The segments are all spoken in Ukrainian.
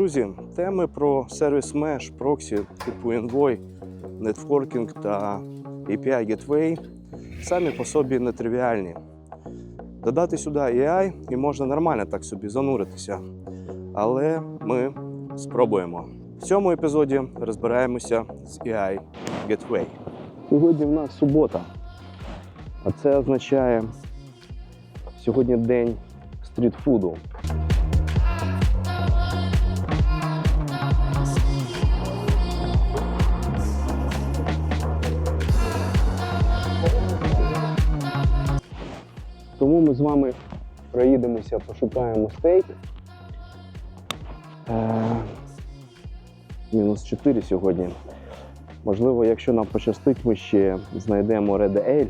Друзі, теми про сервіс Mesh, проксі типу Envoy, нетворкінг та API Gateway самі по собі нетривіальні. Додати сюди AI і можна нормально так собі зануритися. Але ми спробуємо. В цьому епізоді розбираємося з AI Gateway. Сьогодні в нас субота, а це означає сьогодні день стрітфуду. Ми з вами проїдемося, пошукаємо стейк. Е, мінус 4 сьогодні. Можливо, якщо нам пощастить, ми ще знайдемо Red Ale.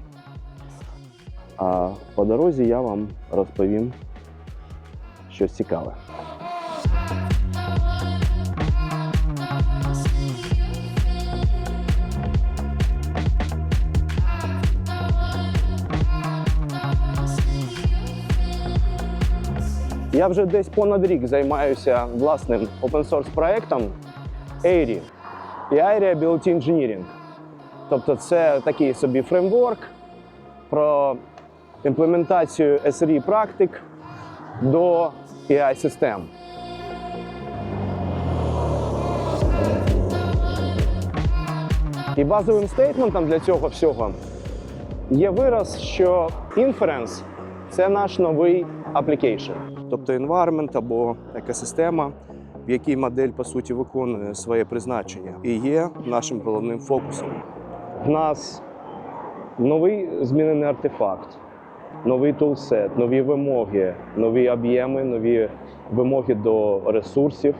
А по дорозі я вам розповім щось цікаве. Я вже десь понад рік займаюся власним open-source проектом AIRI і Reliability Engineering. Тобто це такий собі фреймворк про імплементацію SRE практик до AI систем. І базовим стейтментом для цього всього є вираз, що inference – це наш новий application. Тобто environment або екосистема, в якій модель по суті виконує своє призначення, і є нашим головним фокусом. В нас новий змінений артефакт, новий тулсет, нові вимоги, нові об'єми, нові вимоги до ресурсів,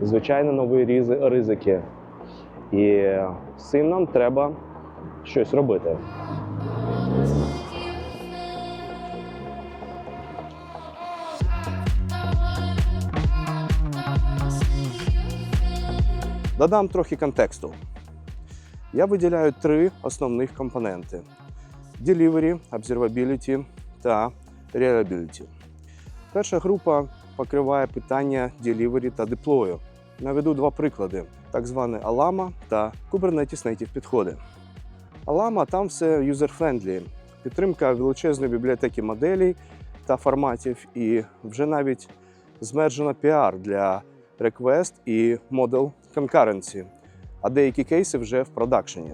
звичайно, нові ризики. І з цим нам треба щось робити. Додам трохи контексту. Я виділяю три основних компоненти: Delivery, Observability та Reliability. Перша група покриває питання Delivery та деплою. Наведу два приклади: так зване Alama та Kubernetes Native підходи. Alama там все user-friendly, підтримка величезної бібліотеки моделей та форматів, і вже навіть змержено PR для request і model concurrency, а деякі кейси вже в продакшені.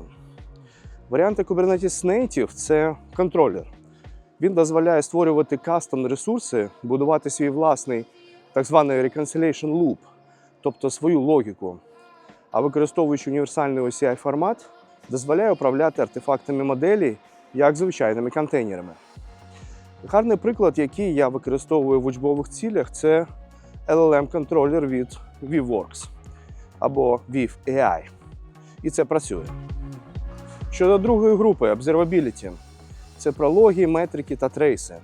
Варіанти Kubernetes Native – це контролер. Він дозволяє створювати кастом ресурси, будувати свій власний так званий reconciliation loop, тобто свою логіку. А використовуючи універсальний OCI формат, дозволяє управляти артефактами моделі як звичайними контейнерами. Гарний приклад, який я використовую в учбових цілях, це LLM-контролер від VWorks або VIV AI. І це працює. Щодо другої групи Observability, це про логи, метрики та трейси.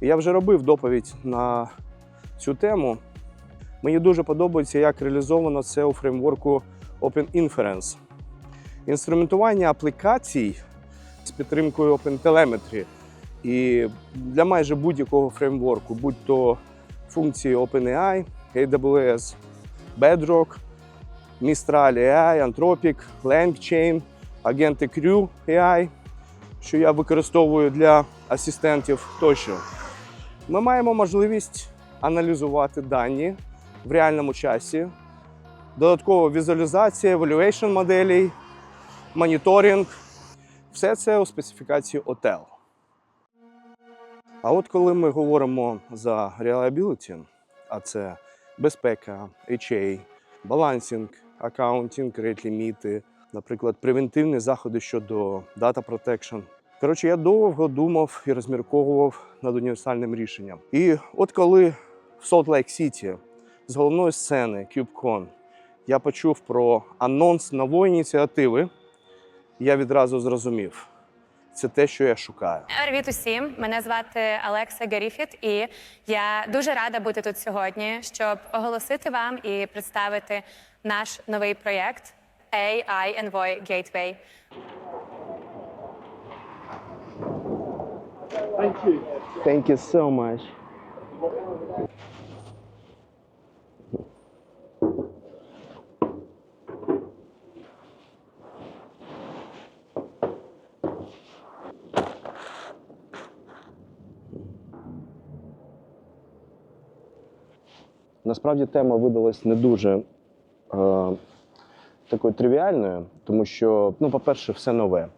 Я вже робив доповідь на цю тему. Мені дуже подобається, як реалізовано це у фреймворку Open Inference. Інструментування аплікацій з підтримкою OpenTelemetry і для майже будь-якого фреймворку, будь то функції OpenAI, AWS, Bedrock, Mistral AI, Anthropic, LangChain, агенти Crew AI, що я використовую для асистентів тощо. Ми маємо можливість аналізувати дані в реальному часі, додаткова візуалізація, evaluation моделей, моніторинг. Все це у специфікації OTEL. А от коли ми говоримо за reliability, а це безпека, HA, балансинг, аккаунтинг, рейт ліміти, наприклад, превентивні заходи щодо data protection. Коротше, я довго думав і розмірковував над універсальним рішенням. І от коли в Salt Lake City з головної сцени KubeCon я почув про анонс нової ініціативи, я відразу зрозумів, це те, що я шукаю. Привіт усім! Мене звати Алекса Гаріфіт, і я дуже рада бути тут сьогодні, щоб оголосити вам і представити наш новий проєкт AI Envoy Gateway. Thank you. Thank you so much. Насправді тема видалась не дуже е, такою тривіальною, тому що, ну, по-перше, все нове.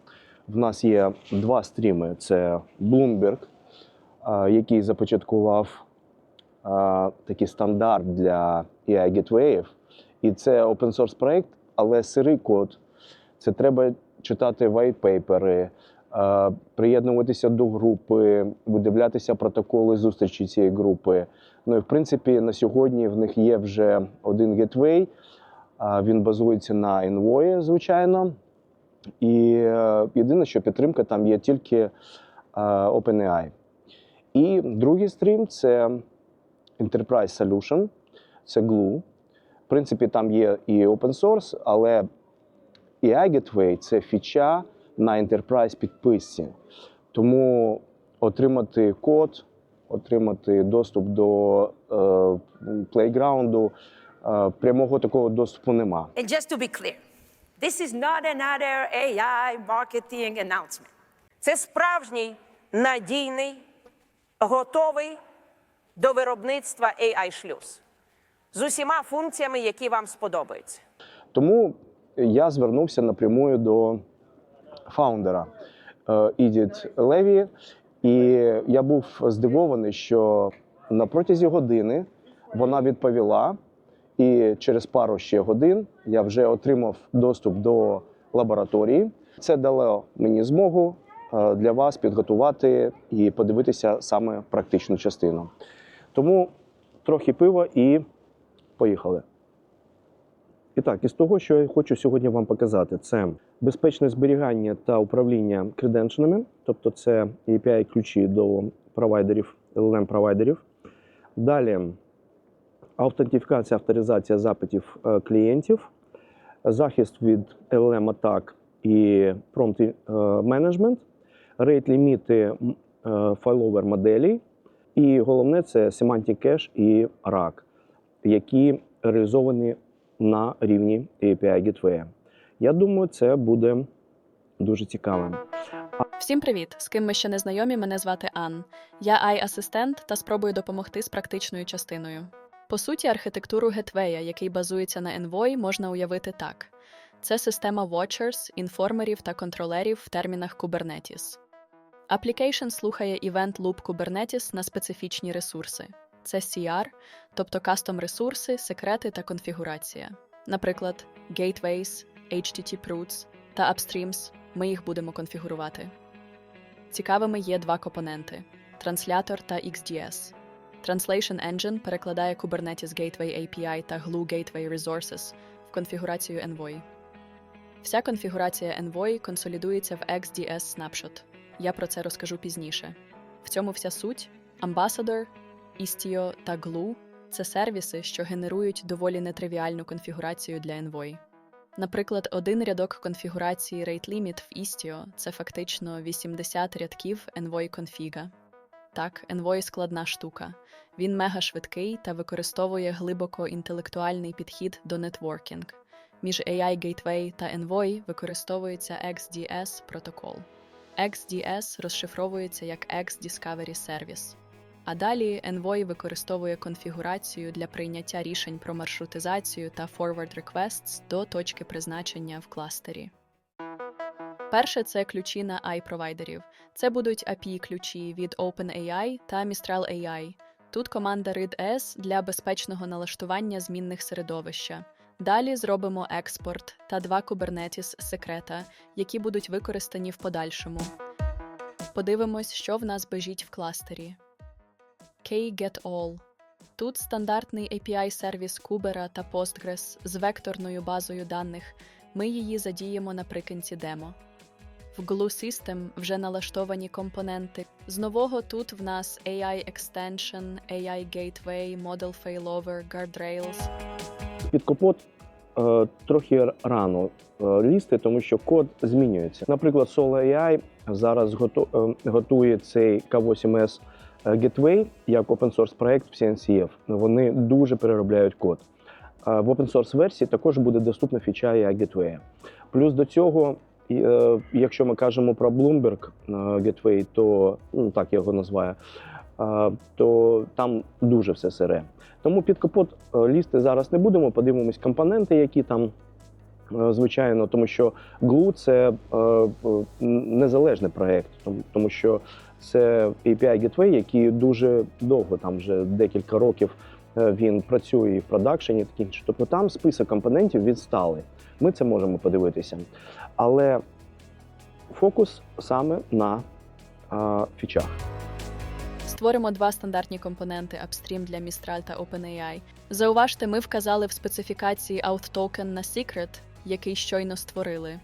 В нас є два стріми: це Bloomberg, е, який започаткував е, такий стандарт для AI Gateway, і це open source проект, але сирий код. Це треба читати white-пейпери, е, приєднуватися до групи, видивлятися протоколи зустрічі цієї групи. Ну і в принципі на сьогодні в них є вже один гетвей. Він базується на Envoy, звичайно. І е, єдине, що підтримка там є тільки е, OpenAI. І другий стрім це Enterprise Solution, це Glue. В принципі, там є і open source, але AI Gateway – це фіча на Enterprise підписці. Тому отримати код, отримати доступ до е, плейграунду, прямого такого доступу нема. And just to be clear, this is not another AI marketing announcement. Це справжній надійний, готовий до виробництва AI шлюз з усіма функціями, які вам сподобаються. Тому я звернувся напрямую до фаундера е, Ідіт Леві, і я був здивований, що на протязі години вона відповіла, і через пару ще годин я вже отримав доступ до лабораторії. Це дало мені змогу е, для вас підготувати і подивитися саме практичну частину. Тому трохи пива і поїхали. І так, із того, що я хочу сьогодні вам показати, це безпечне зберігання та управління креденшенами, тобто це API ключі до провайдерів, LLM провайдерів. Далі аутентифікація, авторизація запитів е, клієнтів, захист від LLM атак і prompt е, менеджмент, рейт ліміти файловер моделей. І головне це Semantic Cache і RAG, які реалізовані на рівні API Gateway. Я думаю, це буде дуже цікавим. Всім привіт! З ким ми ще не знайомі, мене звати Ан. Я AI-асистент та спробую допомогти з практичною частиною. По суті, архітектуру Гетвея, який базується на Envoy, можна уявити так: це система watchers, інформерів та контролерів в термінах Kubernetes. Application слухає Event Loop Kubernetes на специфічні ресурси. Це CR, тобто кастом ресурси, секрети та конфігурація. Наприклад, gateways, HTTP routes та upstreams ми їх будемо конфігурувати. Цікавими є два компоненти: транслятор та XDS. Translation Engine перекладає Kubernetes Gateway API та Glue Gateway Resources в конфігурацію Envoy. Вся конфігурація Envoy консолідується в XDS Snapshot. Я про це розкажу пізніше. В цьому вся суть. Ambassador, Istio та Glue – це сервіси, що генерують доволі нетривіальну конфігурацію для Envoy. Наприклад, один рядок конфігурації Rate Limit в Istio – це фактично 80 рядків Envoy конфіга. Так, Envoy – складна штука. Він мега швидкий та використовує глибоко інтелектуальний підхід до нетворкінг. Між AI Gateway та Envoy використовується XDS протокол. XDS розшифровується як X-Discovery Service. А далі Envoy використовує конфігурацію для прийняття рішень про маршрутизацію та forward requests до точки призначення в кластері. Перше це ключі на AI-провайдерів. Це будуть API-ключі від OpenAI та Mistral AI. Тут команда read-s для безпечного налаштування змінних середовища. Далі зробимо експорт та два Kubernetes секрета, які будуть використані в подальшому. Подивимось, що в нас бежить в кластері. KGetAll. Тут стандартний API-сервіс Кубера та Postgres з векторною базою даних. Ми її задіємо наприкінці демо. В Glue System вже налаштовані компоненти. З нового тут в нас AI Extension, AI Gateway, Model Failover, Guardrails. Під капот е, трохи рано е, лізти, тому що код змінюється. Наприклад, Solo AI зараз гото, е, готує цей K8S Gateway як open source проект в CNCF. Вони дуже переробляють код. Е, В open source версії також буде доступна фіча AI Gateway. Плюс до цього, і, е, якщо ми кажемо про Bloomberg е, Gateway, то ну, так я його називаю. е, то там дуже все сире. Тому під капот лізти зараз не будемо. Подивимось компоненти, які там. Звичайно, тому що Glue – це незалежний проєкт, тому, що це API Gateway, який дуже довго, там вже декілька років він працює і в продакшені, такі інше. Тобто там список компонентів відстали. Ми це можемо подивитися. Але фокус саме на е, фічах. Створимо два стандартні компоненти Upstream для Mistral та OpenAI. Зауважте, ми вказали в специфікації OutToken на Secret, який щойно створили.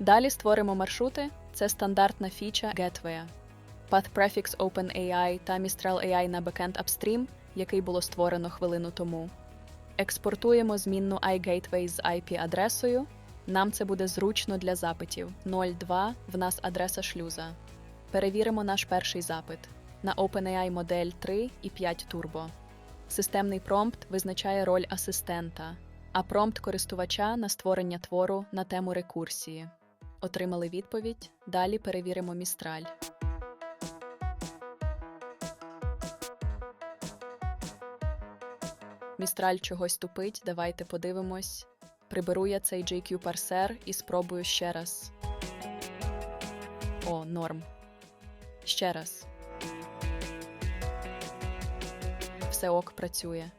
Далі створимо маршрути це стандартна фіча Gateway. Path Prefix OpenAI та Mistral AI на бекенд Upstream, який було створено хвилину тому. Експортуємо змінну iGateway з IP-адресою. Нам це буде зручно для запитів. 02 в нас адреса шлюза. Перевіримо наш перший запит на OpenAI модель 3 і 5 Turbo. Системний промпт визначає роль асистента, а промпт користувача на створення твору на тему рекурсії. Отримали відповідь. Далі перевіримо Містраль. Містраль чогось тупить. Давайте подивимось. Приберу я цей JQ парсер і спробую ще раз. О, норм. Ще раз. Все ок працює.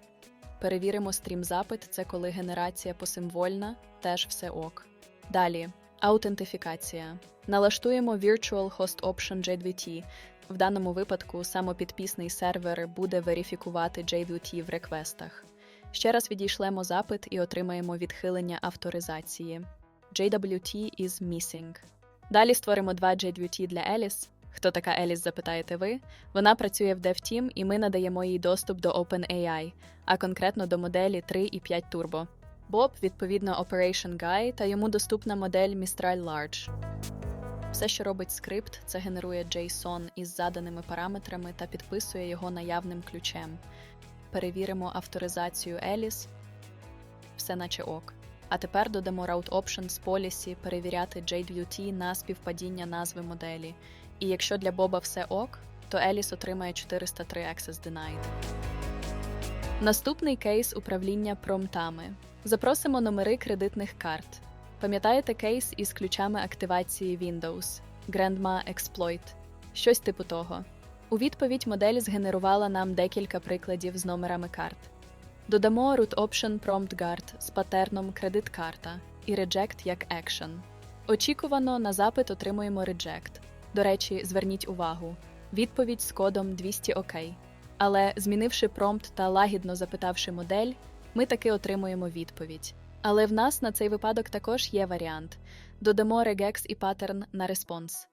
Перевіримо стрім запит, це коли генерація посимвольна, теж все ок. Далі аутентифікація. Налаштуємо Virtual Host Option JWT. В даному випадку самопідпісний сервер буде верифікувати JWT в реквестах. Ще раз відійшлемо запит і отримаємо відхилення авторизації. JWT is missing. Далі створимо два JWT для Alice. Хто така Alice, запитаєте ви? Вона працює в DevTeam, і ми надаємо їй доступ до OpenAI, а конкретно до моделі 3 і 5 Turbo. Bob, відповідно, Operation Guy, та йому доступна модель Mistral Large. Все, що робить скрипт, це генерує JSON із заданими параметрами та підписує його наявним ключем. Перевіримо авторизацію Alice. Все наче ок. А тепер додамо Route Options Policy перевіряти JWT на співпадіння назви моделі. І якщо для Боба все ок, то Еліс отримає 403 Access Denied. Наступний кейс управління промптами. Запросимо номери кредитних карт. Пам'ятаєте кейс із ключами активації Windows Grandma Exploit? Щось типу того. У відповідь модель згенерувала нам декілька прикладів з номерами карт. Додамо root option prompt guard з патерном кредит-карта і reject як action. Очікувано на запит отримуємо reject. До речі, зверніть увагу: відповідь з кодом 200 ОК. Але змінивши промпт та лагідно запитавши модель, ми таки отримуємо відповідь. Але в нас на цей випадок також є варіант: додамо regex і паттерн на response.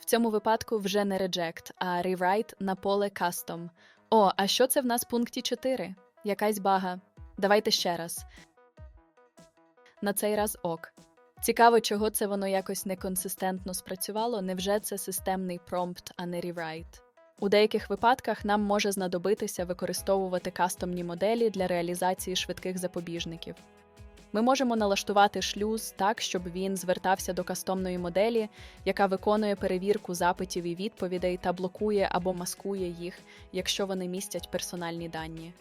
В цьому випадку вже не reject, а rewrite на поле custom. О, а що це в нас в пункті 4? Якась бага. Давайте ще раз. На цей раз ок. Цікаво, чого це воно якось неконсистентно спрацювало. Невже це системний промпт, а не rewrite? У деяких випадках нам може знадобитися використовувати кастомні моделі для реалізації швидких запобіжників. Ми можемо налаштувати шлюз так, щоб він звертався до кастомної моделі, яка виконує перевірку запитів і відповідей та блокує або маскує їх, якщо вони містять персональні дані.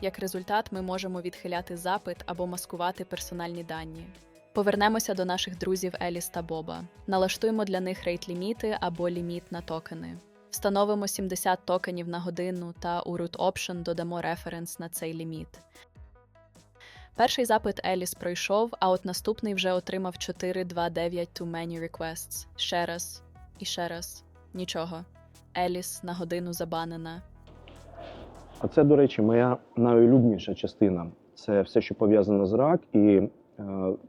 Як результат, ми можемо відхиляти запит або маскувати персональні дані. Повернемося до наших друзів Еліс та Боба. Налаштуємо для них рейт-ліміти або ліміт на токени. Встановимо 70 токенів на годину та у root option додамо референс на цей ліміт. Перший запит Еліс пройшов, а от наступний вже отримав 429 too many requests. Ще раз і ще раз. Нічого. Еліс на годину забанена. А це, до речі, моя найулюбленіша частина. Це все, що пов'язане з RAG і е,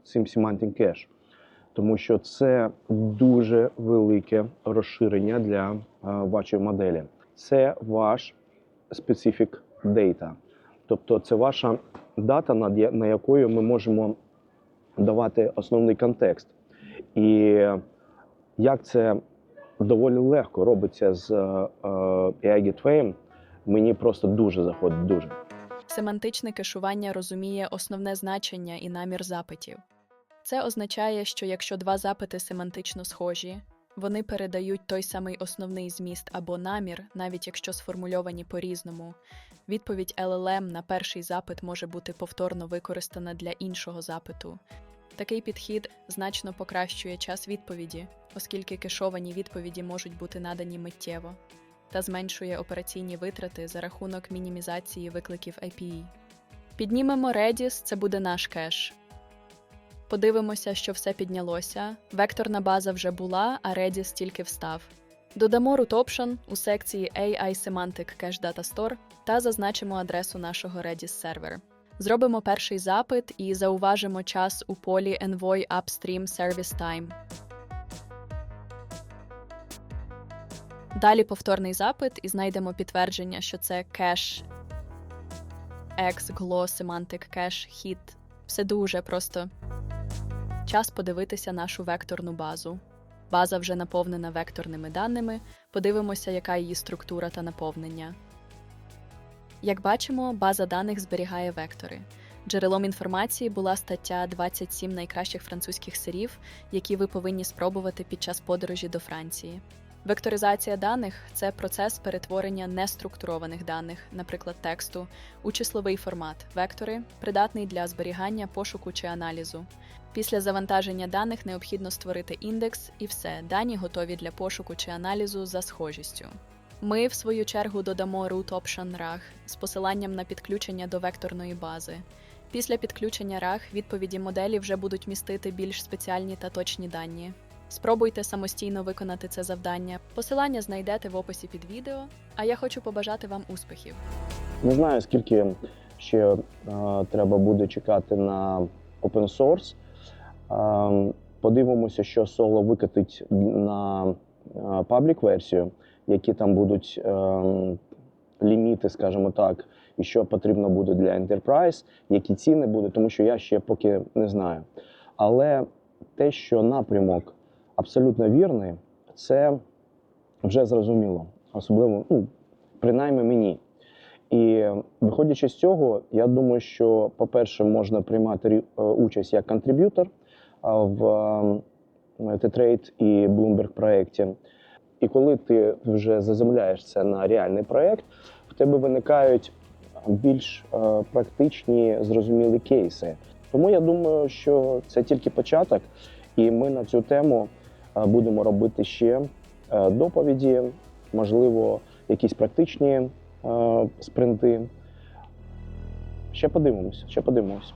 цим Semantic Cache. Тому що це дуже велике розширення для е, вашої моделі. Це ваш specific data. Тобто це ваша дата, на якою ми можемо давати основний контекст. І як це доволі легко робиться з е, е, AI Gateway, мені просто дуже заходить. Дуже. Семантичне кешування розуміє основне значення і намір запитів. Це означає, що якщо два запити семантично схожі, Вони передають той самий основний зміст або намір, навіть якщо сформульовані по-різному. Відповідь LLM на перший запит може бути повторно використана для іншого запиту. Такий підхід значно покращує час відповіді, оскільки кешовані відповіді можуть бути надані миттєво, та зменшує операційні витрати за рахунок мінімізації викликів IPE. Піднімемо Redis, це буде наш кеш. Подивимося, що все піднялося. Векторна база вже була, а Redis тільки встав. Додамо root option у секції AI Semantic Cache Data Store та зазначимо адресу нашого Redis сервер. Зробимо перший запит і зауважимо час у полі Envoy Upstream Service Time. Далі повторний запит і знайдемо підтвердження, що це кеш X, Glo, Semantic Cache, Hit. Все дуже просто. Час подивитися нашу векторну базу. База вже наповнена векторними даними. Подивимося, яка її структура та наповнення. Як бачимо, база даних зберігає вектори. Джерелом інформації була стаття 27 найкращих французьких сирів, які ви повинні спробувати під час подорожі до Франції. Векторизація даних це процес перетворення неструктурованих даних, наприклад, тексту, у числовий формат вектори, придатний для зберігання, пошуку чи аналізу. Після завантаження даних необхідно створити індекс, і все, дані готові для пошуку чи аналізу за схожістю. Ми, в свою чергу, додамо root option RAG з посиланням на підключення до векторної бази. Після підключення RAG відповіді моделі вже будуть містити більш спеціальні та точні дані. Спробуйте самостійно виконати це завдання. Посилання знайдете в описі під відео, а я хочу побажати вам успіхів. Не знаю, скільки ще е, треба буде чекати на open source. Е, подивимося, що Solo викатить на паблік версію, які там будуть е, ліміти, скажімо так, і що потрібно буде для Enterprise, які ціни будуть, тому що я ще поки не знаю. Але те, що напрямок абсолютно вірний, це вже зрозуміло. Особливо, ну, принаймні мені. І виходячи з цього, я думаю, що, по-перше, можна приймати е, участь як контриб'ютор в е, Tetrade і Bloomberg проєкті. І коли ти вже заземляєш це на реальний проєкт, в тебе виникають більш е, практичні, зрозумілі кейси. Тому я думаю, що це тільки початок, і ми на цю тему будемо робити ще е, доповіді, можливо, якісь практичні е, спринти. Ще подивимося, ще подивимося.